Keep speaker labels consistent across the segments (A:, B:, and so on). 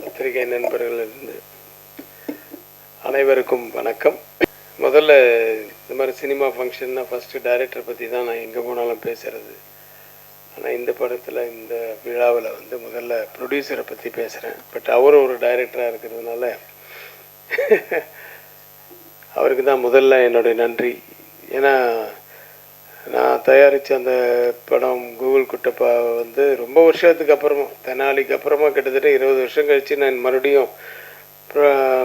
A: பத்திரிகை நண்பர்களிருந்து அனைவருக்கும் வணக்கம். முதல்ல இந்த மாதிரி சினிமா ஃபங்க்ஷன்னா ஃபஸ்ட்டு டைரக்டர் பற்றி தான் நான் எங்கே போனாலும் பேசுகிறது ஆனால் இந்த படத்தில் இந்த விழாவில் வந்து முதல்ல ப்ரொடியூசரை பற்றி பேசுகிறேன் பட் அவரும் ஒரு டைரக்டராக இருக்கிறதுனால அவருக்கு தான் முதல்ல என்னுடைய நன்றி. ஏன்னா நான் தயாரித்த அந்த படம் கூகுள் குட்டப்பா வந்து ரொம்ப வருஷத்துக்கு அப்புறமா தெனாலிக்கு அப்புறமா கிட்டத்தட்ட இருபது வருஷம் கழித்து நான் மறுபடியும்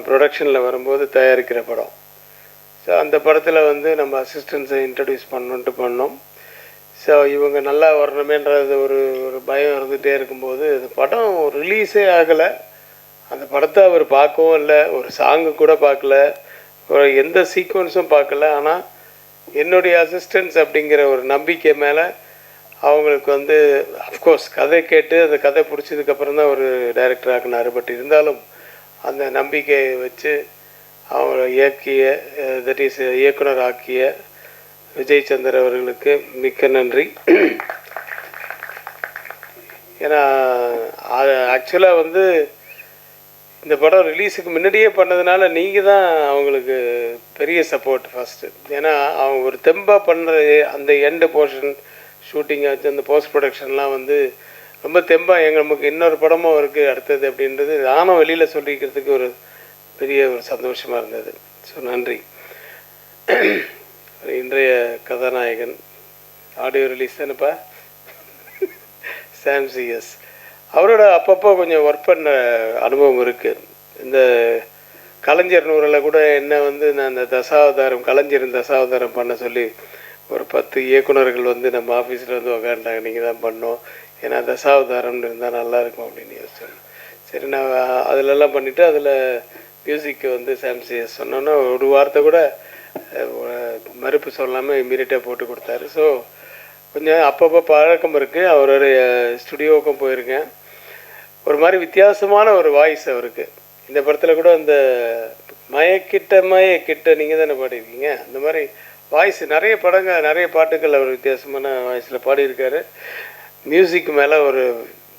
A: ப்ரொடக்ஷனில் வரும்போது தயாரிக்கிற படம். ஸோ அந்த படத்தில் வந்து நம்ம அசிஸ்டன்ஸை இன்ட்ரடியூஸ் பண்ணணுன்ட்டு பண்ணோம். ஸோ இவங்க நல்லா வரணுமேன்றது ஒரு ஒரு பயம் இருந்துகிட்டே இருக்கும்போது அந்த படம் ரிலீஸே ஆகலை. அந்த படத்தை அவர் பார்க்கவும் இல்லை. ஒரு சாங்கு கூட பார்க்கல. எந்த சீக்வன்ஸும் பார்க்கல. ஆனால் என்னுடைய அசிஸ்டன்ஸ் அப்படிங்கிற ஒரு நம்பிக்கை மேலே அவங்களுக்கு வந்து அஃப்கோர்ஸ் கதை கேட்டு அந்த கதை பிடிச்சதுக்கப்புறம் தான் ஒரு டைரக்டர் ஆக்கினார். பட் இருந்தாலும் அந்த நம்பிக்கையை வச்சு அவங்கள இயக்கிய தட் இஸ் இயக்குனர் ஆக்கிய விஜய் சந்தர் அவர்களுக்கு மிக்க நன்றி. ஏன்னா ஆக்சுவலாக வந்து இந்த படம் ரிலீஸுக்கு முன்னாடியே பண்ணதுனால நீங்கள் தான் அவங்களுக்கு பெரிய சப்போர்ட் ஃபஸ்ட்டு ஏன்னா அவங்க ஒரு தெம்பாக பண்ணுற அந்த எண்டு போர்ஷன் ஷூட்டிங் ஆச்சு அந்த போஸ்ட் ப்ரொடக்ஷன்லாம் வந்து ரொம்ப தெம்பாக எங்கள் நமக்கு இன்னொரு படமும் இருக்குது அடுத்தது அப்படின்றது நானும் வெளியில் சொல்லிக்கிறதுக்கு ஒரு பெரிய ஒரு சந்தோஷமாக இருந்தது. ஸோ நன்றி. இன்றைய கதாநாயகன் ஆடியோ ரிலீஸ் தானேப்பா? சாம் சிஎஸ் அவரோட அப்பப்போ கொஞ்சம் ஒர்க் பண்ண அனுபவம் இருக்குது இந்த கலைஞர் நூறில் கூட என்ன வந்து நான் அந்த தசாவதாரம் கலைஞரின் தசாவதாரம் பண்ண சொல்லி ஒரு பத்து இயக்குனர்கள் வந்து நம்ம ஆஃபீஸில் வந்து உக்காண்டாங்க நீங்கள் தான் பண்ணோம் ஏன்னா தசாவதாரம்னு இருந்தால் நல்லாயிருக்கும் அப்படின்னு யோசிச்சேன் சரி நான் அதிலெல்லாம் பண்ணிவிட்டு அதில் மியூசிக்கு வந்து சாம்சிஎஸ் சொன்னோன்னா ஒரு வார்த்தை கூட மறுப்பு சொல்லாமல் இம்மீடியட்டாக போட்டு கொடுத்தாரு. ஸோ கொஞ்சம் அப்பப்போ பழக்கம் இருக்குது அவருடைய ஸ்டுடியோவுக்கும் போயிருக்கேன். ஒரு மாதிரி வித்தியாசமான ஒரு வாய்ஸ் அவருக்கு. இந்த படத்தில் கூட அந்த மயக்கிட்ட மயக்கிட்ட நீங்கள் தானே பாடியிருக்கீங்க? அந்த மாதிரி வாய்ஸ் நிறைய படங்கள் நிறைய பாட்டுகள் அவர் வித்தியாசமான வாய்ஸில் பாடியிருக்காரு. மியூசிக் மேலே ஒரு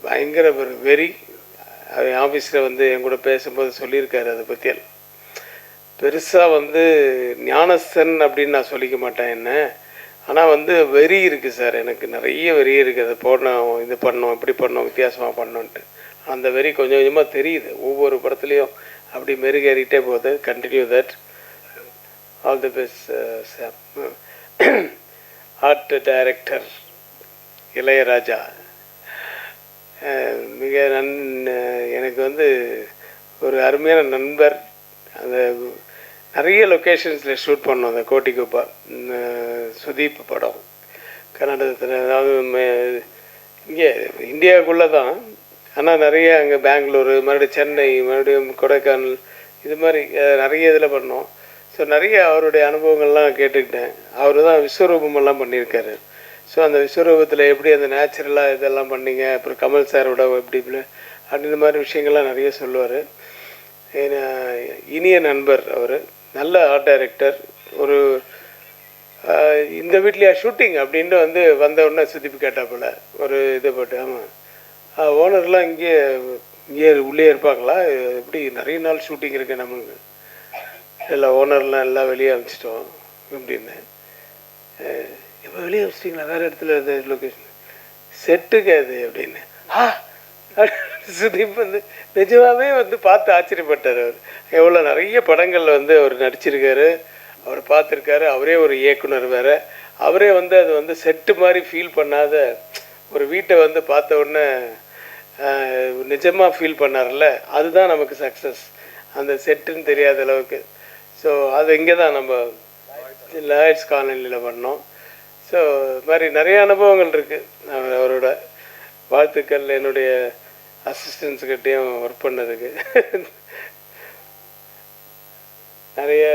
A: பயங்கர ஒரு வெறி. அவர் ஆஃபீஸில் வந்து என் கூட பேசும்போது சொல்லியிருக்காரு அதை பற்றியல் பெருசாக வந்து ஞானஸ்தன் அப்படின்னு நான் சொல்லிக்க மாட்டேன் என்ன. ஆனால் வந்து வெறி இருக்குது சார். எனக்கு நிறைய வெறி இருக்குது அதை போடணும் இது பண்ணோம் இப்படி பண்ணோம் வித்தியாசமாக பண்ணோன்ட்டு அந்த வெறி கொஞ்சம் கொஞ்சமாக தெரியுது. ஒவ்வொரு படத்துலையும் அப்படி மெருகேறிட்டே போகுது. Continue that all the best sir art director Ilaiyaraaja. மிக நன் எனக்கு வந்து ஒரு அருமையான நண்பர். அந்த நிறைய லொக்கேஷன்ஸில் ஷூட் பண்ணோம் அந்த கோட்டிக்குப்பா சுதீப் படம் கர்நாடகத்தில் அதாவது இங்கே இந்தியாவுக்குள்ளே தான் ஆனால் நிறைய அங்கே பெங்களூரு மறுபடியும் சென்னை மறுபடியும் கொடைக்கானல் இது மாதிரி நிறைய இதில் பண்ணோம். ஸோ நிறைய அவருடைய அனுபவங்கள்லாம் கேட்டுக்கிட்டேன். அவர் தான் விஸ்வரூபமெல்லாம் பண்ணியிருக்காரு. ஸோ அந்த விஸ்வரூபத்தில் எப்படி அந்த நேச்சுரலாக இதெல்லாம் பண்ணீங்க? அப்புறம் கமல் சாரோட எப்படி இப்படி அப்படின்ற மாதிரி விஷயங்கள்லாம் நிறைய சொல்லுவார். இனிய நண்பர் அவர். நல்ல ஆர்ட் டைரக்டர் ஒரு இந்த வீட்லையா ஷூட்டிங் அப்படின்ட்டு வந்து வந்த உடனே சுத்திப்பு கேட்டாப்பில் ஒரு இது போட்டு ஆமாம் ஓனர்லாம் இங்கே இங்கே உள்ளே இருப்பாங்களா? எப்படி நிறைய நாள் ஷூட்டிங் இருக்குது நமக்கு இல்லை ஓனர்லாம் எல்லாம் வெளியே அனுப்பிச்சிட்டோம் அப்படின்னு. இப்போ வெளியே அனுப்பிச்சிட்டிங்களா? வேறு இடத்துல லொக்கேஷன் செட்டுக்கு அது அப்படின்னு. ஆ சுதீப் வந்து நிஜமாகவே வந்து பார்த்து ஆச்சரியப்பட்டார் அவர். எவ்வளோ நிறைய படங்களில் வந்து அவர் நடிச்சிருக்காரு. அவர் பார்த்துருக்காரு. அவரே ஒரு இயக்குனர் வேறு. அவரே வந்து அது வந்து செட்டு மாதிரி ஃபீல் பண்ணாத ஒரு வீட்டை வந்து பார்த்த உடனே நிஜமாக ஃபீல் பண்ணார்ல அதுதான் நமக்கு சக்ஸஸ் அந்த செட்டுன்னு தெரியாத அளவுக்கு. ஸோ அது இங்கே தான் நம்ம லாய்ட்ஸ் காலனியில் பண்ணோம். ஸோ இது மாதிரி நிறைய அனுபவங்கள் இருக்குது அவரோட வாழ்த்துக்கள் என்னுடைய அசிஸ்டன்ஸுக்கிட்டேயும் ஒர்க் பண்ணதுக்கு. நிறைய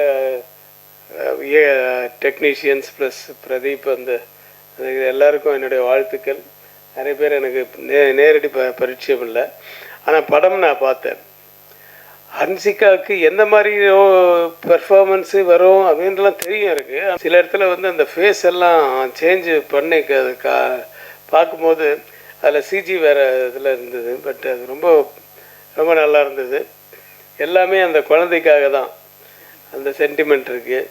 A: டெக்னீஷியன்ஸ் ப்ளஸ் பிரதீப் அந்த எல்லாருக்கும் என்னுடைய வாழ்த்துக்கள். நிறைய பேர் எனக்கு நே நேரடி ப பரிச்சயம் இல்லை. ஆனால் படம் நான் பார்த்தேன். ஹன்சிகாவுக்கு எந்த மாதிரி பெர்ஃபார்மன்ஸு வரும் அப்படின்ட்டுலாம் தெரியும் இருக்குது சில இடத்துல வந்து அந்த ஃபேஸ் எல்லாம் சேஞ்சு பண்ணி க- பார்க்கும்போது அதில் சிஜி வேறு இதில் இருந்தது பட் அது ரொம்ப ரொம்ப நல்லா இருந்தது. எல்லாமே அந்த குழந்தைக்காக தான் அந்த சென்டிமெண்ட் இருக்குது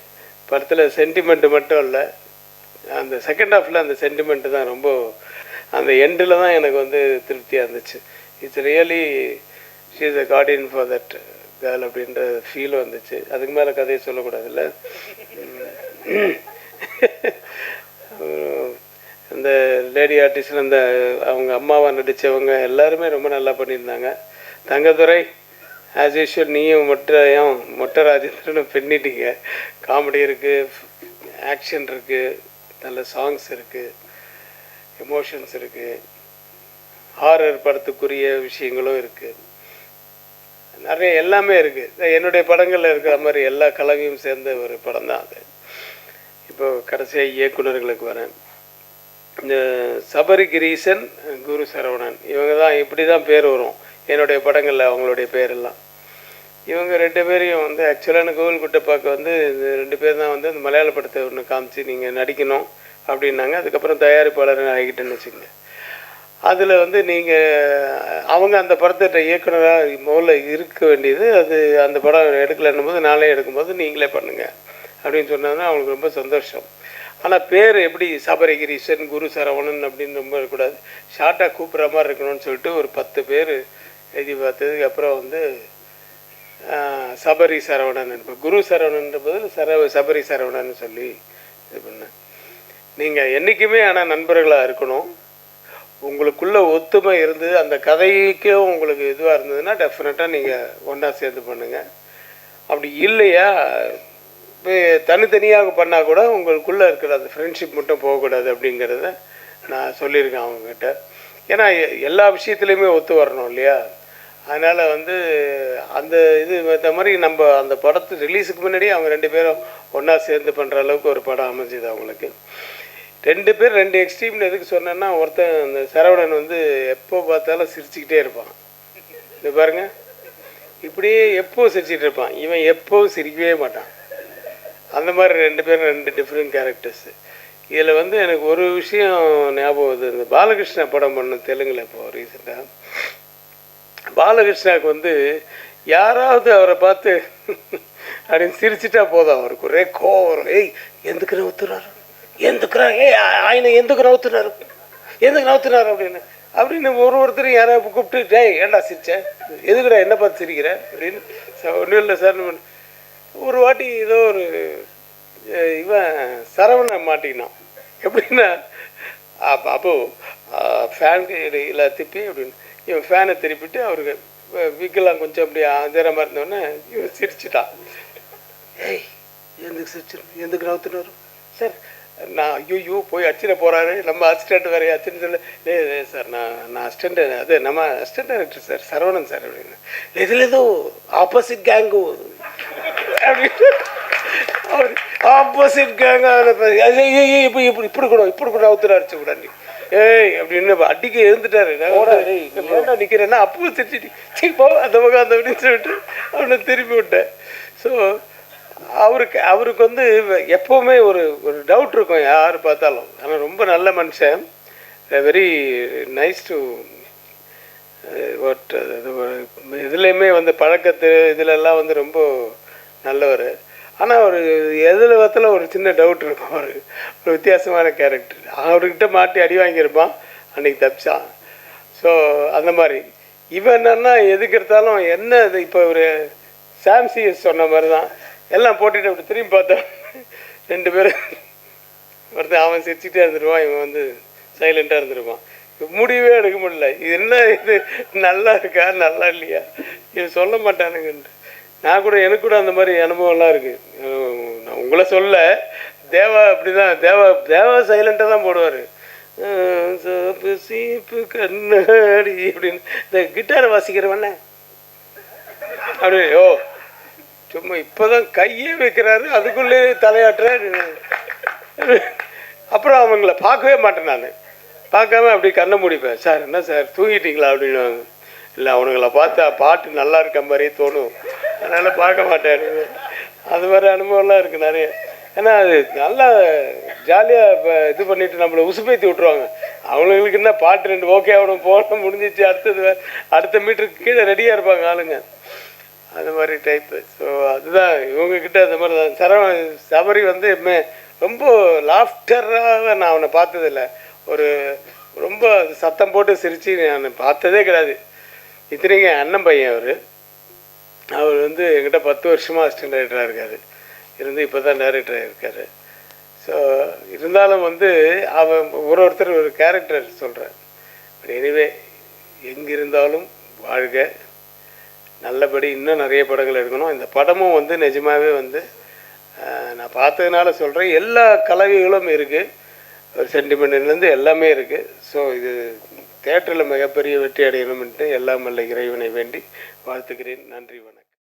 A: படத்தில் சென்டிமெண்ட்டு மட்டும் இல்லை அந்த செகண்ட் ஹாஃபில் அந்த சென்டிமெண்ட்டு தான் ரொம்ப அந்த எண்டில் தான் எனக்கு வந்து திருப்தியாக இருந்துச்சு. It's really she is a guardian for that girl அப்படின்ற ஃபீல் வந்துச்சு. அதுக்கு மேலே கதையை சொல்லக்கூடாதுல்ல? அந்த லேடி ஆர்டிஸ்டில் அந்த அவங்க அம்மாவை நடித்தவங்க எல்லாருமே ரொம்ப நல்லா பண்ணியிருந்தாங்க. தங்கதுரை ஆஸ் யூஷுவல் நீயும் மொட்டையும் மொட்டை ராஜேந்திரனும் பின்னிட்டீங்க காமெடி இருக்குது ஆக்ஷன் இருக்குது நல்ல சாங்ஸ் இருக்குது எமோஷன்ஸ் இருக்குது ஹாரர் படத்துக்குரிய விஷயங்களும் இருக்குது நிறைய எல்லாமே இருக்குது என்னுடைய படங்களில் இருக்கிற மாதிரி எல்லா கலவையும் சேர்ந்த ஒரு படம் தான் அது. இப்போ கடைசியாக இயக்குனர்களுக்கு வரேன். இந்த சபரி குரு சரவணன் இவங்க தான் இப்படி தான் பேர் வரும். என்னுடைய படங்களில் அவங்களுடைய பேரெல்லாம். இவங்க ரெண்டு பேரையும் வந்து ஆக்சுவலான கோவில் குட்டப்பாக்கு வந்து இந்த ரெண்டு பேர் தான் வந்து இந்த மலையாள படத்தை ஒன்று காமிச்சு நீங்கள் நடிக்கணும் அப்படின்னாங்க. அதுக்கப்புறம் தயாரிப்பாளர் ஆகிட்டேன்னு வச்சுக்கோங்க. அதில் வந்து நீங்கள் அவங்க அந்த படத்தை இயக்குனராக முதல்ல இருக்க வேண்டியது அது அந்த படம் எடுக்கலைன்னும் போது நாளே எடுக்கும்போது நீங்களே பண்ணுங்கள் அப்படின்னு சொன்னாங்கன்னா அவங்களுக்கு ரொம்ப சந்தோஷம். ஆனால் பேர் எப்படி சபரிகிரீசன் குரு சரவணன் அப்படின்னு ரொம்ப இருக்கக்கூடாது. ஷார்ட்டாக கூப்பிட்ற மாதிரி இருக்கணும்னு சொல்லிட்டு ஒரு பத்து பேர் எழுதி பார்த்ததுக்கு அப்புறம் வந்து சபரி சரவணன் இப்போ குரு சரவணன்ற பதில் சர சபரி சரவணன் சொல்லி இது பண்ணேன் நீங்கள் என்றைக்குமே ஆனால் நண்பர்களாக இருக்கணும். உங்களுக்குள்ளே ஒத்துமை இருந்து அந்த கதைக்கும் உங்களுக்கு இதுவாக இருந்ததுன்னா டெஃபினட்டாக நீங்கள் ஒன்றா சேர்ந்து பண்ணுங்கள் அப்படி இல்லையா தனித்தனியாக பண்ணால் கூட உங்களுக்குள்ளே இருக்கிற அந்த ஃப்ரெண்ட்ஷிப் மட்டும் போகக்கூடாது அப்படிங்கிறத நான் சொல்லியிருக்கேன் அவங்கக்கிட்ட ஏன்னா எ- எல்லா விஷயத்துலையுமே ஒத்து வரணும் இல்லையா? அதனால் வந்து அந்த இது இந்த மாதிரி நம்ம அந்த படத்து ரிலீஸுக்கு முன்னாடியே அவங்க ரெண்டு பேரும் ஒன்றா சேர்ந்து பண்ணுற அளவுக்கு ஒரு படம் அமைஞ்சுது அவங்களுக்கு. ரெண்டு பேர் ரெண்டு எக்ஸ்ட்ரீம்னு எதுக்கு சொன்னேன்னா ஒருத்தன் அந்த சரவணன் வந்து எப்போ பார்த்தாலும் சிரிச்சுக்கிட்டே இருப்பான். இது பாருங்க. இப்படியே எப்போ சிரிச்சிட்டு இருப்பான். இவன் எப்போவும் சிரிக்கவே மாட்டான். அந்த மாதிரி ரெண்டு பேரும் ரெண்டு டிஃப்ரெண்ட் கேரக்டர்ஸு இதில் வந்து எனக்கு ஒரு விஷயம் ஞாபகம் வருது. இந்த பாலகிருஷ்ணா படம் பண்ண தெலுங்கில் இப்போ ரீசெண்டாக பாலகிருஷ்ணாவுக்கு வந்து யாராவது அவரை பார்த்து அப்படின்னு சிரிச்சிட்டா போதும். அவருக்கு ஒரே கோவம் ஏய் எந்துக்கு நவுத்துறாரு எந்துக்குறா ஏய் ஆயின எந்துக்கு நவுத்துனாரு எதுக்கு நவுத்துனாரு அப்படின்னு. அப்படின்னு ஒரு ஒருத்தரும் யாராவது கூப்பிட்டு டேய் ஏண்டா சிரிச்சேன் எதுக்குடா என்ன பார்த்து சிரிக்கிற? அப்படின்னு. ஒன்றும் இல்லை சார். ஒரு வாட்டி ஏதோ ஒரு இவன் சரவணை மாட்டிக்கினான். எப்படின்னா அப்போ அப்போது ஃபேனுக்கு இல்லை திப்பி அப்படின்னு. இவன் ஃபேனை திருப்பிட்டு அவருக்கு விக்கெல்லாம் கொஞ்சம் அப்படி அதிரமாக இருந்தோடனே இவன் சிரிச்சிட்டான். ஏய் எந்துக்கு சிரிச்சு எந்துக்கு நவுத்துனாரு சார் நான் ஐயோ போய் அச்சிட போகிறாரு நம்ம அசிஸ்டண்ட் வேறு அச்சின்னு சொல்ல. லே லே சார் நான் நான் அசிஸ்டண்ட் அது நம்ம assistant director sir Saravanan sir அப்படின்னு. இதில் ஏதோ ஆப்போசிட் கேங்கு அப்படின்னு அவர் ஆப்போசிட் கேங்க இப்போ இப்படி இப்படி கூட இப்படி கூட அவுத்துற அடிச்சு கூட ஏய் அப்படின்னு அடிக்க எழுந்துட்டாரு. நான் நிற்கிறேன்னா அப்பவும் சிரிச்சிட்டு சீ போ. அந்த பக்கம் அந்த அப்படின்னு சொல்லிட்டு அவனை திருப்பி விட்டேன். ஸோ அவருக்கு அவருக்கு வந்து எப்போவுமே ஒரு ஒரு டவுட் இருக்கும் யார் பார்த்தாலும். ஆனால் ரொம்ப நல்ல மனுஷன். வெரி நைஸ் டு ஒட் இதுலேயுமே வந்து பழக்கத்து இதுலெல்லாம் வந்து ரொம்ப நல்லவர். ஆனால் ஒரு எதில் பார்த்தாலும் ஒரு சின்ன டவுட் இருக்கும். அவர் ஒரு வித்தியாசமான கேரக்டர் அவர்கிட்ட மாட்டி அடி வாங்கியிருப்பான். அன்றைக்கி தப்பிச்சான் ஸோ அந்த மாதிரி. இவன் என்னன்னா எதுக்கெடுத்தாலும் என்ன இது? இப்போ ஒரு சாம்சிஎஸ் சொன்ன மாதிரி தான் எல்லாம் போட்டுட்டு அப்படி திரும்பி பார்த்தோம். ரெண்டு பேரும் ஒருத்தன் அவன் சிரிச்சுட்டே இருந்துருவான். இவன் வந்து சைலண்ட்டாக இருந்திருப்பான். முடிவே எடுக்க முடியல. இது என்ன இது? நல்லா இருக்கா? நல்லா இல்லையா? இது சொல்ல மாட்டானுங்கன்ட்டு. நான் கூட எனக்கு கூட அந்த மாதிரி அனுபவம்லாம் இருக்குது நான் உங்களை சொல்ல தேவா அப்படி தான் தேவா தேவா சைலண்ட்டாக தான் போடுவார். சோப்பு சீப்பு கண்ணாடி அப்படின்னு. இந்த கிட்டாரை வாசிக்கிறவண்ணே அப்படி ஓ சும்மா இப்போதான் கையே வைக்கிறாரு அதுக்குள்ளே தலையாட்டுறாரு. அப்புறம் அவங்கள பார்க்கவே மாட்டேன் நான். பார்க்காம அப்படி கண்ணை முடிப்பேன். சார் என்ன சார் தூங்கிட்டீங்களா? அப்படின்னு. இல்லை அவனுங்களை பார்த்தா பாட்டு நல்லா இருக்க மாதிரியே தோணும். அதனால் பார்க்க மாட்டேன் அது மாதிரி அனுபவம்லாம் இருக்குது நிறைய. ஏன்னா அது நல்லா ஜாலியாக இப்போ இது பண்ணிவிட்டு நம்மளை உசுப்பேத்தி விட்ருவாங்க அவங்களுக்கு என்ன பாட்டு ரெண்டு ஓகே ஆகணும் போகணும் முடிஞ்சிச்சு அடுத்தது அடுத்த மீட்டருக்கு கீழே ரெடியாக இருப்பாங்க ஆளுங்க. அந்த மாதிரி டைப்பு ஸோ அதுதான் இவங்கக்கிட்ட அந்த மாதிரி தான். சரவ சபரி வந்து எப்பவுமே ரொம்ப லாஃப்டராக நான் அவனை பார்த்ததில்ல. ஒரு ரொம்ப சத்தம் போட்டு சிரித்து நான் பார்த்ததே கிடையாது. இத்தனைங்க அண்ணன் பையன் அவர். அவர் வந்து எங்கிட்ட பத்து வருஷமாக அசிஸ்டன்ட் டைரக்டராக இருக்கார். இருந்து இப்போ தான் டைரக்டராக இருக்கார். ஸோ இருந்தாலும் வந்து அவன் ஒரு ஒருத்தர் ஒரு கேரக்டர் சொல்கிறேன் எனிவே எங்கிருந்தாலும் வாழ்க. நல்லபடி இன்னும் நிறைய படங்கள் எடுக்கணும். இந்த படமும் வந்து நிஜமாகவே வந்து நான் பார்த்ததுனால சொல்கிறேன் எல்லா கலவைகளும் இருக்குது ஒரு சென்டிமெண்ட்லேருந்து எல்லாமே இருக்குது ஸோ இது தேட்டரில் மிகப்பெரிய வெற்றி அடையணும்ன்ட்டு எல்லாம் வல்ல இறைவனை வேண்டி வாழ்த்துக்கிறேன் நன்றி வணக்கம்.